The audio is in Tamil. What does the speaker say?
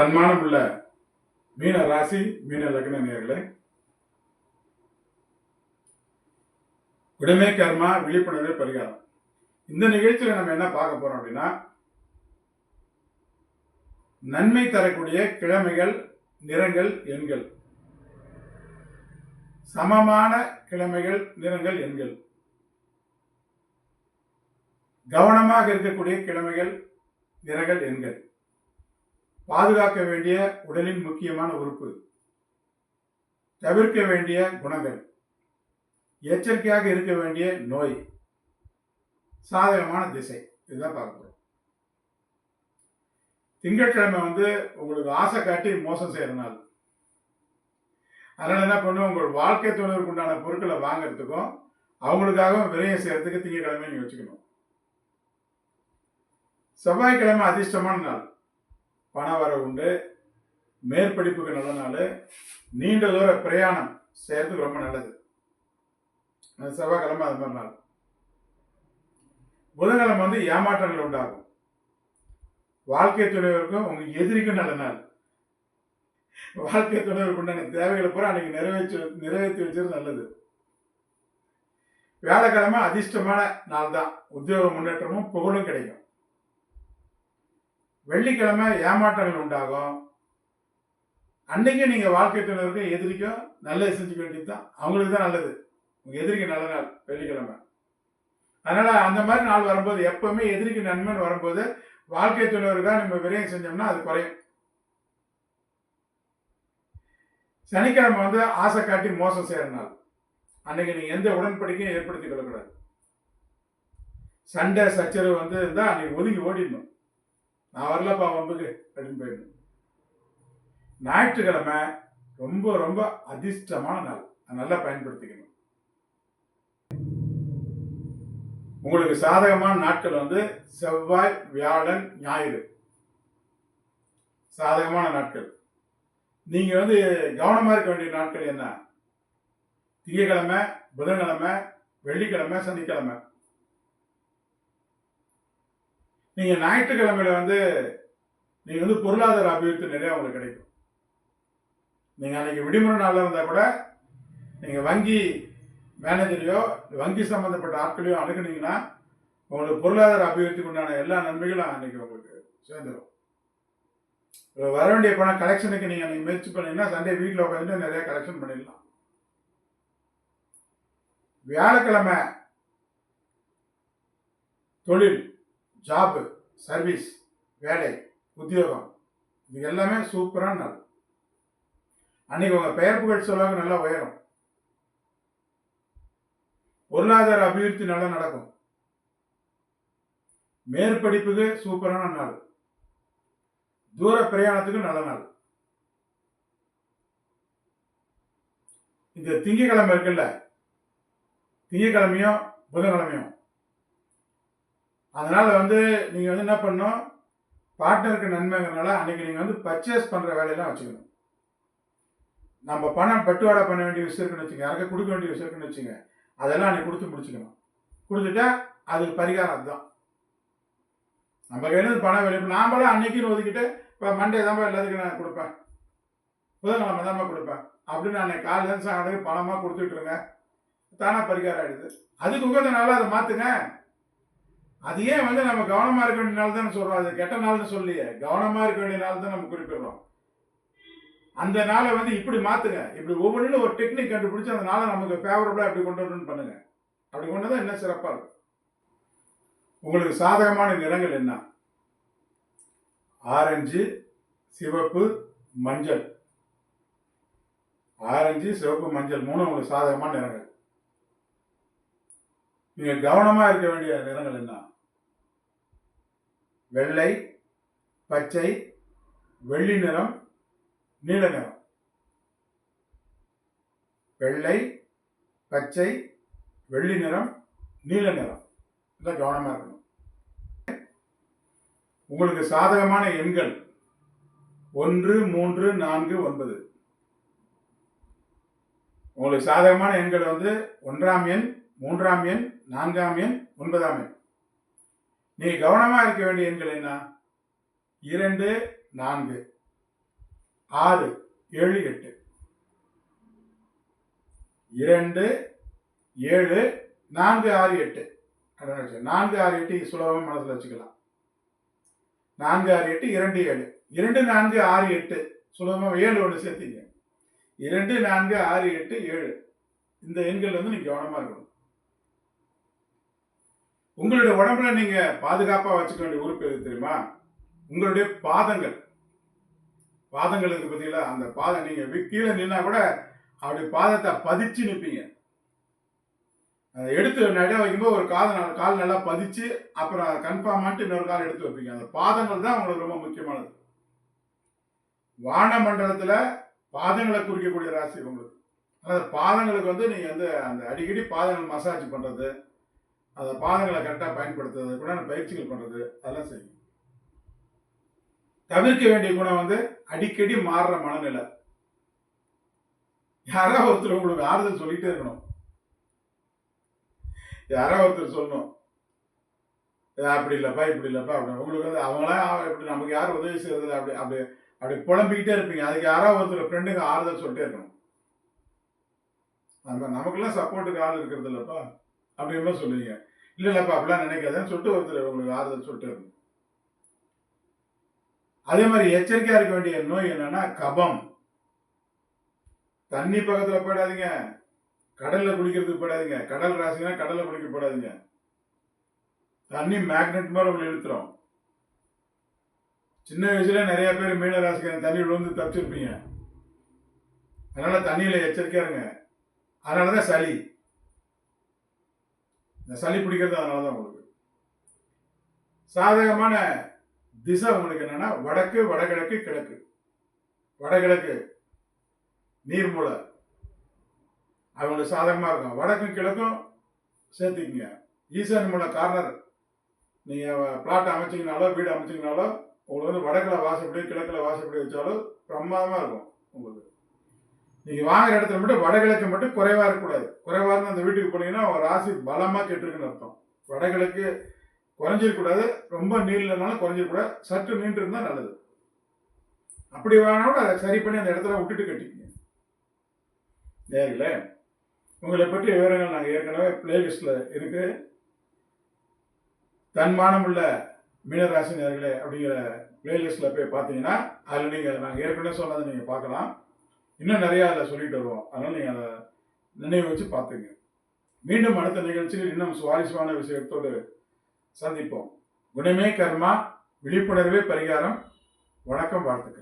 தன்மானம் உள்ள மீன ராசி மீன லக்ன நேர்களே. உடைமை கர்மா விழிப்புணர்வு பரிகாரம். இந்த நிகழ்ச்சியில நம்ம என்ன பார்க்க போறோம் அப்படின்னா நன்மை தரக்கூடிய கிழமைகள் நிறங்கள் எண்கள். சமமான கிழமைகள் நிறங்கள் எண்கள். கவனமாக இருக்கக்கூடிய கிழமைகள் நிறங்கள் எண்கள். பாதுகாக்க வேண்டிய உடலின் முக்கியமான உறுப்பு. தவிர்க்க வேண்டிய குணங்கள். எச்சரிக்கையாக இருக்க வேண்டிய நோய். சாதகமான திசை. இதுதான் பார்க்க போறோம். திங்கட்கிழமை வந்து உங்களுக்கு ஆசை காட்டி மோசம் செய்கிற நாள். அதனால் என்ன பண்ணும் உங்கள் வாழ்க்கை துணைவருக்கு உண்டான பொருட்களை வாங்குறதுக்கும் அவங்களுக்காகவும் விரயம் செய்கிறதுக்கு திங்கட்கிழமை நீங்கள் வச்சுக்கணும் செவ்வாய்க்கிழமை அதிர்ஷ்டமான நாள். பண வர உண்டு. மேற்படிப்புக்கு நல்ல நாள். நீண்ட தூர பிரயாணம் செய்யறதுக்கு ரொம்ப நல்லது. செவ்வாய்க்கிழமை அது மாதிரி நாள். புதன்கிழமை வந்து ஏமாற்றங்கள் உண்டாகும். வாழ்க்கை துணைவருக்கும் உங்க எதிரிக்கும் நல்ல நாள். வாழ்க்கை துணைவருக்கு உண்டான தேவைகளை பூரா அன்னைக்கு நிறைவேற்றி நிறைவேற்றி வச்சது நல்லது. வியாழக்கிழமை அதிர்ஷ்டமான நாள் தான் உத்தியோக முன்னேற்றமும் புகழும் கிடைக்கும். வெள்ளிக்கிழமை ஏமாற்றங்கள் உண்டாகும். அன்னைக்கு நீங்க வாழ்க்கை துணைவருக்கும் எதிரிக்கும் நல்லது செஞ்சுக்க வேண்டியது தான் அவங்களுக்கு தான் நல்லது. உங்க எதிரிக்கு நல்ல நாள் வெள்ளிக்கிழமை. அதனால அந்த மாதிரி நாள் வரும்போது எப்பவுமே எதிரிக்கு நன்மைன்னு வரும்போது வாழ்க்கை துணைவருக்காக நம்ம விரயம் செஞ்சோம்னா அது குறையும். சனிக்கிழமை வந்து ஆசை காட்டி மோசம் செய்யற நாள். அன்னைக்கு நீங்க எந்த உடன்படிக்கையும் ஏற்படுத்திக் கொள்ளக்கூடாது. சண்டை சச்சரவு வந்து இருந்தால் அன்னைக்கு ஒதுங்கி ஓடிடணும். நான் வரலப்பா வம்புக்கு அப்படின்னு போயிடணும் ஞாயிற்றுக்கிழமை ரொம்ப ரொம்ப அதிர்ஷ்டமான நாள். நல்லா பயன்படுத்திக்கணும். உங்களுக்கு சாதகமான நாட்கள் வந்து செவ்வாய் வியாழன் ஞாயிறு. சாதகமான நாட்கள். நீங்க வந்து கவனமா இருக்க வேண்டிய நாட்கள் என்ன? திங்கக்கிழமை புதன்கிழமை வெள்ளிக்கிழமை சனிக்கிழமை. நீங்க ஞாயிற்றுக்கிழமையில வந்து நீங்க வந்து பொருளாதார அபிவிருத்தி நிறைய உங்களுக்கு கிடைக்கும். நீங்க அன்னைக்கு விடுமுறை நாளில் இருந்தா கூட நீங்க வங்கி மேனேஜரையோ வங்கி சம்பந்தப்பட்ட ஆட்களையோ அணுகுனீங்கன்னா உங்களுக்கு பொருளாதார அபிவிருத்திக்கு உண்டான எல்லா நன்மைகளும் அன்னைக்கு உங்களுக்கு சேர்ந்துடும் வர வேண்டிய பணம் கலெக்ஷனுக்கு நீங்க அன்னைக்கு முயற்சி பண்ணீங்கன்னா சண்டே வீட்டில் உட்காந்துட்டு நிறைய கலெக்ஷன் பண்ணிடலாம். வியாழக்கிழமை தொழில். ஜாப்பு சர்வீஸ் வேலை உத்தியோகம். இது எல்லாமே சூப்பரான நாள். அன்னைக்கு உங்கள் பெயர் புகழ் செலவு நல்லா உயரும். பொருளாதார அபிவிருத்தி நல்லா நடக்கும். மேற்படிப்புக்கு சூப்பரான நாள். தூர பிரயாணத்துக்கு நல்ல நாள். இந்த திங்கக்கிழமை இருக்குல்ல திங்கக்கிழமையும் புதன்கிழமையும் அதனால் வந்து நீங்கள் வந்து என்ன பண்ணணும்? பார்ட்னருக்கு நன்மைங்கிறனால அன்றைக்கி நீங்கள் வந்து பர்ச்சேஸ் பண்ணுற வேலையெல்லாம் வச்சுக்கணும். நம்ம பணம் பட்டுவாடா பண்ண வேண்டிய விஷயம் இருக்குன்னு வச்சுங்க யாருக்கும் கொடுக்க வேண்டிய விஷயம் இருக்குன்னு வச்சுங்க அதெல்லாம் அன்றைக்கி கொடுத்து முடிச்சுக்கணும். கொடுத்துட்டா அதுக்கு பரிகாரம் அதுதான். நம்ம கையில பணம் வெளியே நாமளும் அன்னைக்குன்னு ஒதுக்கிட்டு இப்போ மண்டே தான் எல்லாத்துக்கும் நான் கொடுப்பேன். புதன்கிழமை தான் கொடுப்பேன். அப்படின்னு அன்னைக்கு காலையில் சாயந்தரம் பணமாக கொடுத்துட்ருங்க தானாக பரிகாரம் ஆயிடுது. அதுக்கு உகந்த நாளாக அதை மாற்றுங்க அது ஏன் வந்து நம்ம கவனமாக இருக்க வேண்டிய நாள் தானே சொல்கிறோம் அது கெட்ட நாள்னு சொல்லியே கவனமாக இருக்க வேண்டிய நாள் தான் நம்ம குறிப்பிடுறோம். அந்த நாளை வந்து இப்படி மாற்றுங்க இப்படி ஒவ்வொன்றிலும் ஒரு டெக்னிக் கண்டுபிடிச்சு அந்த நாளை நமக்கு ஃபேவரபுளாக எப்படி கொண்டு வரணும்னு பண்ணுங்க. அப்படி கொண்டு தான் இன்னும் சிறப்பாக இருக்கும்? உங்களுக்கு சாதகமான நிறங்கள் என்ன? ஆரஞ்சு சிவப்பு மஞ்சள். ஆரஞ்சு சிவப்பு மஞ்சள் மூணு உங்களுக்கு சாதகமான நிறங்கள். நீங்க கவனமா இருக்க வேண்டிய நிறங்கள் என்ன? வெள்ளை பச்சை வெள்ளி நிறம் நீல நிறம். வெள்ளை பச்சை வெள்ளி நிறம் நீல நிறம். இதெல்லாம் கவனமா இருக்கணும். உங்களுக்கு சாதகமான எண்கள் ஒன்று மூன்று நான்கு ஒன்பது. உங்களுக்கு சாதகமான எண்கள் வந்து ஒன்றாம் எண் மூன்றாம் எண் நான்காம் எண் ஒன்பதாம் எண். நீ கவனமாக இருக்க வேண்டிய எண்கள் என்ன? இரண்டு நான்கு. ஆறு ஏழு எட்டு. இரண்டு ஏழு நான்கு ஆறு எட்டு. நான்கு ஆறு எட்டு சுலபமாக மனசில் வச்சுக்கலாம். நான்கு ஆறு எட்டு இரண்டு ஏழு. இரண்டு நான்கு ஆறு எட்டு. சுலபமாக ஏழு ஒன்று சேர்த்திங்க. இரண்டு நான்கு ஆறு எட்டு ஏழு. இந்த எண்கள் வந்து நீங்கள் கவனமாக இருக்கணும். உங்களுடைய உடம்புல நீங்க பாதுகாப்பா வச்சுக்க வேண்டிய உறுப்பு எது தெரியுமா? உங்களுடைய பாதங்கள். பாதங்கள் இருக்கு பார்த்தீங்களா அந்த பாதம் நீங்க கீழே நின்னா கூட அப்படி பாதத்தை பதிச்சு நிற்பீங்க அதை எடுத்து நட வைக்கும்போது ஒரு கால் ந- கால் நல்லா பதிச்சு அப்புறம் கன்ஃபார்ம் இன்னொரு கால் எடுத்து வைப்பீங்க. அந்த பாதங்கள் தான் உங்களுக்கு ரொம்ப முக்கியமானது. வானமண்டலத்தில் பாதங்களை குறிக்கக்கூடிய ராசி உங்களுக்கு. அதாவது பாதங்களுக்கு வந்து நீங்கள் வந்து அந்த அடிக்கடி பாதங்கள் மசாஜ் பண்ணுறது அந்த பாதங்களை கரெக்டாக பயன்படுத்துறது கூட பயிற்சிகள் பண்ணுறது அதெல்லாம் செய்யும். தவிர்க்க வேண்டிய குணம் வந்து அடிக்கடி மாறுற மனநிலை. யாரோ ஒருத்தர் உங்களுக்கு ஆறுதல் சொல்லிட்டே இருக்கணும். யாரோ ஒருத்தர் சொல்லணும். அப்படி இல்லப்பா இப்படி இல்லப்பா அப்படி உங்களுக்கு வந்து அவங்களாம் இப்படி நமக்கு யாரும் உதவி செய்யறது அப்படி அப்படி அப்படி புலம்பிக்கிட்டே இருப்பீங்க. அதுக்கு யாரோ ஒருத்தர் ஃப்ரெண்டுங்க ஆறுதல் சொல்லிட்டே இருக்கணும். அந்த நமக்கெல்லாம் சப்போர்ட்டுக்கு ஆள் இருக்கிறது இல்லைப்பா அப்படின்ற சொல்லுவீங்க. இல்ல இல்லப்பா அப்படிலாம் நினைக்காதேன்னு சொல்லிட்டு ஒருத்தர் உங்களுக்கு ஆறுதல் சொட்டு இருக்கும் அதே மாதிரி எச்சரிக்கையா இருக்க வேண்டிய நோய் என்னன்னா கபம். தண்ணி பக்கத்துல போயிடாதீங்க. கடல்ல குளிக்கிறதுக்கு போயிடாதீங்க. கடல் ராசினா கடல்ல குளிக்க போயிடாதீங்க தண்ணி மேக்னெட் மாதிரி உங்களை இழுத்துரும். சின்ன வயசுல நிறைய பேர் மீன ராசிக்காரங்க தண்ணி விழுந்து தப்பிச்சிருப்பீங்க. அதனால தண்ணியில எச்சரிக்கையா இருங்க. அதனாலதான் சளி. இந்த சளி பிடிக்கிறது அதனால தான் உங்களுக்கு. சாதகமான திசை உங்களுக்கு என்னன்னா வடக்கு வடகிழக்கு கிழக்கு. வடகிழக்கு நீர்மூலை. அவங்களுக்கு சாதகமாக இருக்கும். வடக்கும் கிழக்கும் சேர்த்துக்கிங்க. ஈசான் மூல கார்னர் நீங்கள் பிளாட் அமைச்சிங்கனாலோ வீடு அமைச்சிங்கனாலோ உங்களுக்கு வந்து வடக்கில் வாசப்படி கிழக்கில் வாசப்படி வச்சாலும் பிரமாதமாக இருக்கும் உங்களுக்கு. நீங்கள் வாங்குற இடத்துல மட்டும் வடகிழக்கு மட்டும் குறைவாக இருக்கக்கூடாது. குறைவாக இருந்து அந்த வீட்டுக்கு போனீங்கன்னா ஒரு ராசி பலமாக கெட்டிருக்குன்னு அர்த்தம். வடகிழக்கு குறைஞ்சிருக்கூடாது ரொம்ப நீளனாலும் குறைஞ்சிருக்கூடாது சற்று நீண்டு இருந்தால் நல்லது. அப்படி வேணாலும் அதை சரி பண்ணி அந்த இடத்துல விட்டுட்டு கட்டிக்கங்க. நேரில் உங்களை பற்றி விவரங்கள் நாங்கள் ஏற்கனவே பிளேலிஸ்டில் இருக்கு. தன்மானம் உள்ள மீனராசி நேர்களே அப்படிங்கிற பிளேலிஸ்டில் போய் பார்த்தீங்கன்னா அதில் நீங்கள் நாங்கள் ஏற்கனவே சொன்னதை நீங்கள் பார்க்கலாம். இன்னும் நிறையா அதில் சொல்லிட்டு வருவோம் அதனால் நீங்கள் அதை நினைவு வச்சு பார்த்துங்க. மீண்டும் அடுத்த நிகழ்ச்சியில் இன்னும் சுவாரஸ்யமான விஷயத்தோடு சந்திப்போம். குணமே கர்மா விழிப்புணர்வே பரிகாரம். வணக்கம் வாழ்த்துக்கள்.